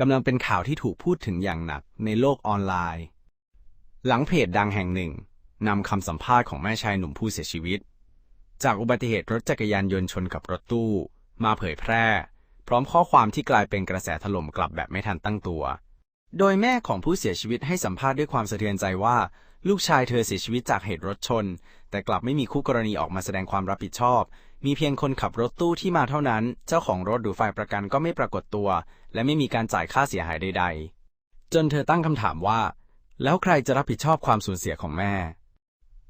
กำลังเป็นข่าวที่ถูกพูดถึงอย่างหนักในโลกออนไลน์ หลังเพจดังแห่งหนึ่งนำคำสัมภาษณ์ของแม่ชายหนุ่มผู้เสียชีวิต จากอุบัติเหตุรถจักรยานยนต์ชนกับรถตู้ มาเผยแพร่ พร้อมข้อความที่กลายเป็นกระแสถล่มกลับแบบไม่ทันตั้งตัว โดยแม่ของผู้เสียชีวิตให้สัมภาษณ์ด้วยความสะเทือนใจว่า ลูกชายเธอเสียชีวิตจากเหตุรถชน แต่กลับไม่มีคู่กรณีออกมาแสดงความรับผิดชอบ มีเพียงคนขับรถตู้ที่มาเท่านั้น เจ้าของรถหรือฝ่ายประกันก็ไม่ปรากฏตัว และไม่มีการจ่ายค่าเสียหายใด ๆ จนเธอตั้งคำถามว่า แล้วใครจะรับผิดชอบความสูญเสียของแม่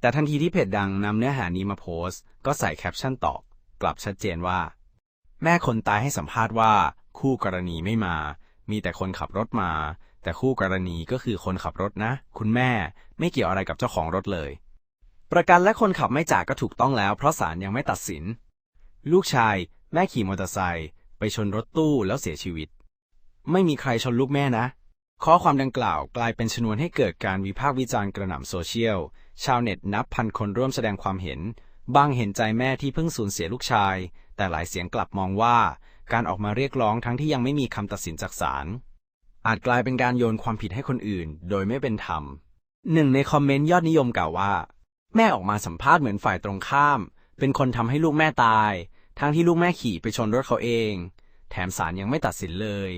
แต่ทันทีที่เพจดังนำเนื้อหานี้มาโพสต์ ก็ใส่แคปชั่นตอบกลับชัดเจนว่า แม่คนตายให้สัมภาษณ์ว่า คู่กรณีไม่มา มีแต่คนขับรถมา แต่คู่กรณีก็คือคนขับรถนะ คุณแม่ไม่เกี่ยวอะไรกับเจ้าของรถเลย ประกันและคนขับไม่จ่ายก็ถูกต้องแล้ว เพราะศาลยังไม่ตัดสิน ลูกชาย แม่ขี่มอเตอร์ไซค์ไปชนรถตู้แล้วเสียชีวิต ไม่มีใครชนลูกแม่นะ ข้อความดังกล่าวกลายเป็นชนวนให้เกิดการวิพากษ์วิจารณ์กระหน่ำโซเชียล ชาวเน็ตนับพันคนร่วมแสดงความเห็น บางเห็นใจแม่ที่เพิ่งสูญเสียลูกชาย แต่หลายเสียงกลับมองว่า การออกมาเรียกร้องทั้งที่ยังไม่มีคำตัดสินจากศาล อาจกลายเป็นการโยนความผิดให้คนอื่น โดยไม่เป็นธรรมหนึ่งในคอมเมนต์ยอดนิยมกล่าวว่า แม่ออกมาสัมภาษณ์เหมือนฝ่ายตรงข้าม เป็นคนทำให้ลูกแม่ตาย ทั้งที่ลูกแม่ขี่ไปชนรถเขาเอง แถมศาลยังไม่ตัดสินเลย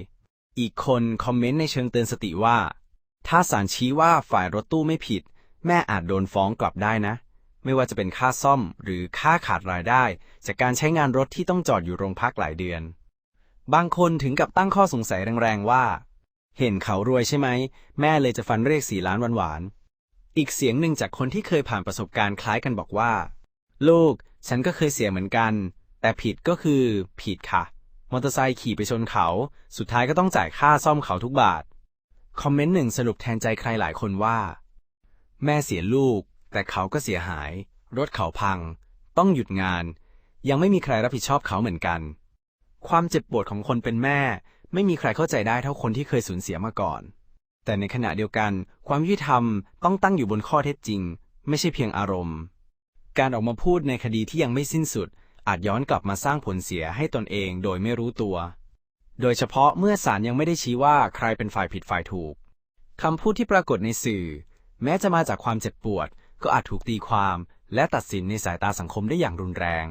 อีกคนคอมเมนต์ในเชิงเตือนสติว่า ถ้าศาลชี้ว่าฝ่ายรถตู้ไม่ผิด แม่อาจโดนฟ้องกลับได้นะ ไม่ว่าจะเป็นค่าซ่อมหรือค่าขาดรายได้ จากการใช้งานรถที่ต้องจอดอยู่โรงพักหลายเดือน บางคนถึงกับตั้งข้อสงสัยแรงๆว่า เห็นเขารวยใช่ไหม แม่เลยจะฟันเรียกสี่ล้านหวานๆ อีกเสียงหนึ่งจากคนที่เคยผ่านประสบการณ์คล้ายกันบอกว่า ลูก ฉันก็เคยเสียเหมือนกัน แต่ผิดก็คือผิดค่ะ มอเตอร์ไซค์ขี่ไปชนเขา สุดท้ายก็ต้องจ่ายค่าซ่อมเขาทุกบาท คอมเมนต์หนึ่งสรุปแทนใจใครหลายคนว่า แม่เสียลูก แต่เขาก็เสียหาย รถเขาพัง ต้องหยุดงาน ยังไม่มีใครรับผิดชอบเขาเหมือนกัน ความเจ็บปวดของคนเป็นแม่ ไม่มีใครเข้าใจได้เท่าคนที่เคยสูญเสียมาก่อน แต่ในขณะเดียวกัน ความยุติธรรมต้องตั้งอยู่บนข้อเท็จจริง ไม่ใช่เพียงอารมณ์ การออกมาพูดในคดีที่ยังไม่สิ้นสุด อาจย้อนกลับมาสร้างผลเสียให้ตนเองโดยไม่รู้ตัว โดยเฉพาะเมื่อศาลยังไม่ได้ชี้ว่าใครเป็นฝ่ายผิดฝ่ายถูกคำพูดที่ปรากฏในสื่อ แม้จะมาจากความเจ็บปวด ก็อาจถูกตีความ และตัดสินในสายตาสังคมได้อย่างรุนแรง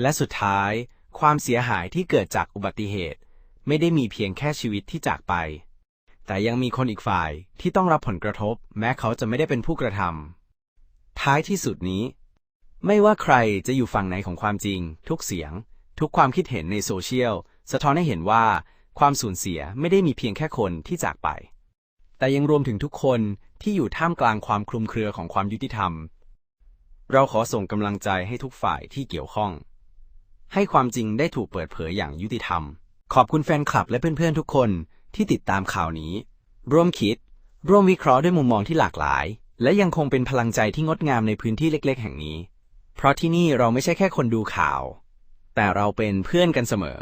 และสุดท้าย ความเสียหายที่เกิดจากอุบัติเหตุ ไม่ได้มีเพียงแค่ชีวิตที่จากไป แต่ยังมีคนอีกฝ่ายที่ต้องรับผลกระทบ แม้เขาจะไม่ได้เป็นผู้กระทำท้ายที่สุดนี้ ไม่ว่าใครจะอยู่ฝั่งไหนของความจริง ทุกเสียง ทุกความคิดเห็นในโซเชียลสะท้อนให้เห็นว่าความสูญเสียไม่ได้มีเพียงแค่คนที่จากไป แต่ยังรวมถึงทุกคนที่อยู่ท่ามกลางความคลุมเครือของความยุติธรรม เราขอส่งกำลังใจให้ทุกฝ่ายที่เกี่ยวข้อง ให้ความจริงได้ถูกเปิดเผยอย่างยุติธรรม ขอบคุณแฟนคลับและเพื่อนๆทุกคนที่ติดตามข่าวนี้ ร่วมคิด ร่วมวิเคราะห์ด้วยมุมมองที่หลากหลาย และยังคงเป็นพลังใจที่งดงามในพื้นที่เล็ก ๆ แห่งนี้ เพราะที่นี่เราไม่ใช่แค่คนดูข่าว แต่เราเป็นเพื่อนกันเสมอ